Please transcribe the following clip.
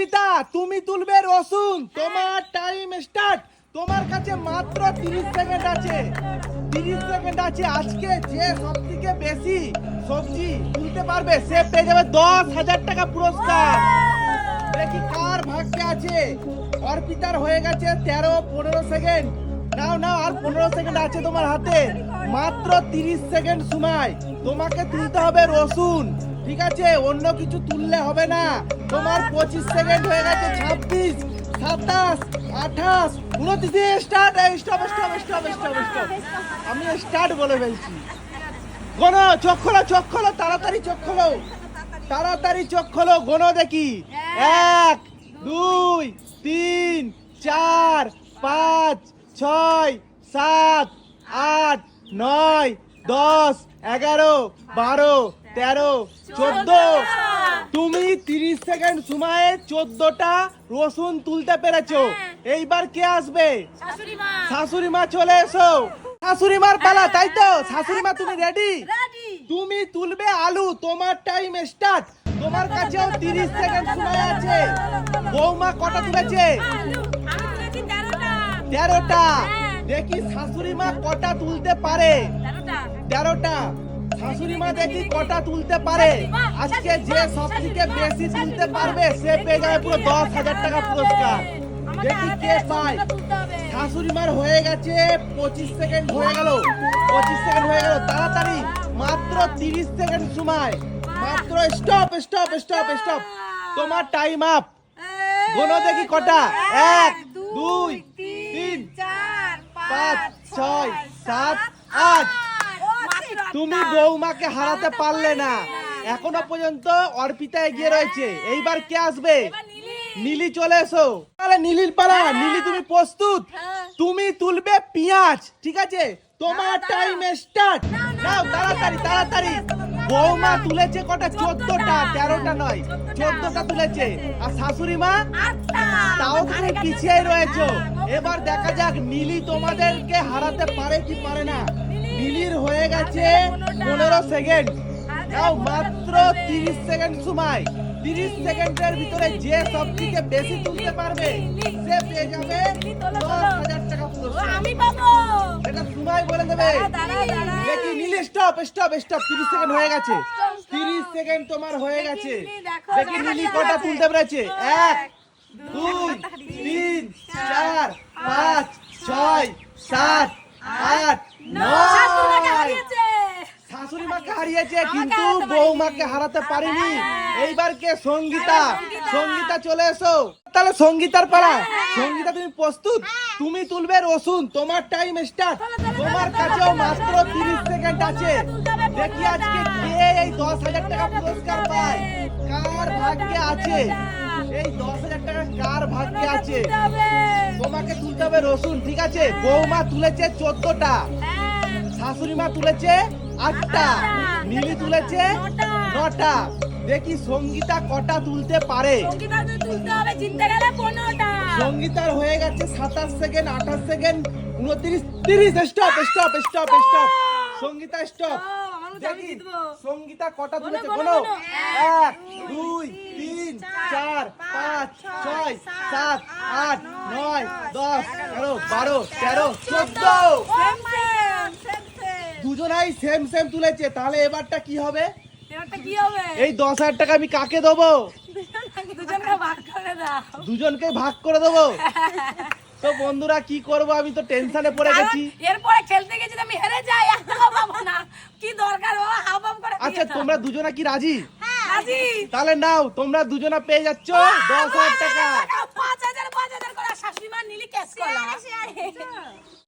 অর্পিতা তুমি তুলবে রসুন, তোমার টাইম স্টার্ট তোমার কাছে মাত্র 30 সেকেন্ড আছে। 30 সেকেন্ড আছে, আজকে যে সব থেকে বেশি সবজি তুলতে পারবে, সে পেয়ে যাবে দশ হাজার টাকা পুরস্কার। দেখি কার ভাগ্যে আছে। অর্পিতার হয়ে গেছে তেরো, পনেরো সেকেন্ড নাও নাও, আর পনেরো সেকেন্ড আছে তোমার হাতে। মাত্র তিরিশ সেকেন্ড সময়। তোমাকে তুলতে হবে রসুন। ঠিক আছে, অন্য কিছু তুললে হবে না। তোমার পঁচিশ সেকেন্ড হয়ে গেছে, ছাব্বিশ, সাতাশ, আঠাশ, উনত্রিশ start stop stop stop stop stop আমি স্টার্ট বলে ফেলছি। গোনো চোখ খোলো চোখ খোলো, তাড়াতাড়ি চোখ খোলো। তাড়াতাড়ি চোখ খোলো গোনো দেখি। এক, দুই, তিন, চার, পাঁচ, ছয়, সাত, আট, নয়, দশ, এগারো, বারো তেরো চোদ্দ। তুমি তিরিশ সেকেন্ড সময়ে চোদ্দটা রসুন তুলতে পেরেছ। এইবার কে আসবে? শাশুড়ি মা। চলে এসো। শাশুড়ি মার পালা তাই তো? শাশুড়ি মা তুমি রেডি তুমি তুলবে আলু তোমার টাইম স্টার্ট তোমার কাছেও তিরিশ সেকেন্ড সময় আছে। বৌমা কটা তুলেছে? তেরোটা। দেখি শাশুড়ি মা কটা তুলতে পারে? তেরোটা। শাশুড়ি মা দেখি কটা তুলতে পারে। আজকে যে সব থেকে বেশি তুলতে পারবে, সে পেয়ে যাবে পুরো দশ হাজার টাকা পুরস্কার। দেখি কে পায়। শাশুড়ি মার হয়ে গেছে, পঁচিশ সেকেন্ড হয়ে গেল। পঁচিশ সেকেন্ড হয়ে গেল, তাড়াতাড়ি, মাত্র তিরিশ সেকেন্ড সময়। মাত্র স্টপ স্টপ স্টপ স্টপ তোমার টাইম আপ গোনো দেখি কটা। এক, দুই, তিন, চার, পাঁচ, ছয়, সাত, আট। তুমি বৌমাকে হারাতে পারলে না। এখনও পর্যন্ত অর্পিতা এগিয়ে রয়েছে। এইবার কে আসবে? নীলি। চলে এসো। তাহলে নীলির পালা। নীলি তুমি প্রস্তুত? তুমি তুলবে পেঁয়াজ ঠিক আছে? তোমার টাইম স্টার্ট নাও তাড়াতাড়ি তাড়াতাড়ি বৌমা তুলেছে কটা? চোদ্দটা। তেরোটা নয়। চোদ্দটা। তুলেছে। আর শাশুড়ি মা? তাও তুমি পিছিয়ে রয়েছো। এবার দেখা যাক নীলি তোমাদেরকে হারাতে পারে কি পারে না। নীলির হয়ে গেছে পনেরো সেকেন্ড। তাও মাত্র তিরিশ সেকেন্ড সময়। তিরিশ সেকেন্ডের ভিতরে যে সব থেকে বেশি তুলতে পারবে সে পেয়ে যাবে দশ হাজার টাকা পুরস্কার। আমি পাবো। এটা সময় বলে দেবে। দেখি নীলি স্টপ স্টপ স্টপ তিরিশ সেকেন্ড হয়ে গেছে। তিরিশ সেকেন্ড তোমার হয়ে গেছে। দেখি নীলি কটা তুলতে পেরেছে? এক দুই তিন চার পাঁচ ছয় সাত আট নয় হারিয়েছে কিন্তু বৌমাকে হারাতে পারিনি। হ্যাঁ। এইবার কে? সঙ্গীতা। হ্যাঁ, সঙ্গীতা। চলে এসো। তাহলে সঙ্গীতার পালা। সঙ্গীতা তুমি প্রস্তুত? তুমি তুলবে রসুন। তোমার টাইম স্টার্ট তোমার কাছেও মাত্র তিরিশ সেকেন্ড আছে। দেখি। আজকে কে এই দশ হাজার টাকা পুরস্কার পায়? কার ভাগ্যে আছে? এই দশ হাজার টাকা কার ভাগ্যে আছে? তোমাকে তুলতে হবে রসুন ঠিক আছে? বৌমা তুলেছে চোদ্দটা। হ্যাঁ। শাশুড়ি মা তুলেছে আটটা। নীলি তুলেছে নটা। দেখি সঙ্গীতা কটা তুলতে পারে। সঙ্গীতার হয়ে গেছে সাতাশ সেকেন্ড আঠাশ সেকেন্ড উনত্রিশ তিরিশ। Stop stop stop stop Sangeeta stop দেখি সঙ্গীতা কটা তুলেছে বলো। এক দুই তিন চার পাঁচ ছয় সাত আট নয় দশ এগারো বারো তেরো চোদ্দ। দুজনাই সেম সেম তুলেছে। তাহলে এবারটা কি হবে? এবারটা কি হবে? এই দশ হাজার টাকা আমি কাকে দেবো? দুজনকে ভাগ করে দাও। দুজনকে ভাগ করে দেবো? তো বন্ধুরা কি করব? আমি তো টেনশনে পড়ে গেছি। এরপরে খেলতে গেছি আমি হেরে যাই পাবো না। কি দরকার বাবা? করে আচ্ছা তোমরা দুজনা কি রাজি? রাজি। তাহলে নাও তোমরা দুজনা পেয়ে যাচ্ছ দশ হাজার টাকা। পাঁচ হাজার পাঁচ হাজার করে। শাশুড়ি মা নিলি ক্যাশ করলাম